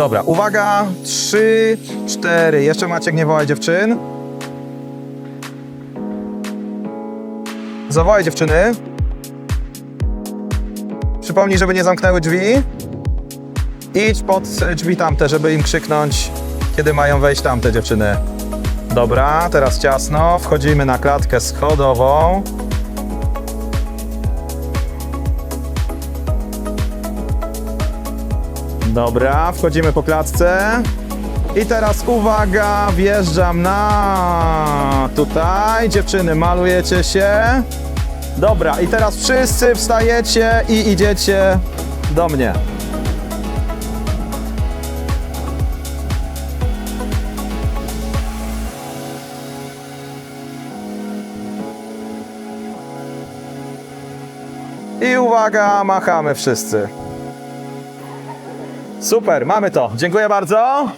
Dobra, uwaga, trzy, cztery. Jeszcze Maciek nie wołaj dziewczyn. Zawołaj dziewczyny. Przypomnij, żeby nie zamknęły drzwi. Idź pod drzwi tamte, żeby im krzyknąć, kiedy mają wejść tamte dziewczyny. Dobra, teraz ciasno. Wchodzimy na klatkę schodową. Dobra, wchodzimy po klatce. I teraz uwaga, wjeżdżam na tutaj. Dziewczyny, malujecie się. Dobra, i teraz wszyscy wstajecie i idziecie do mnie. I uwaga, machamy wszyscy. Super, mamy to. Dziękuję bardzo.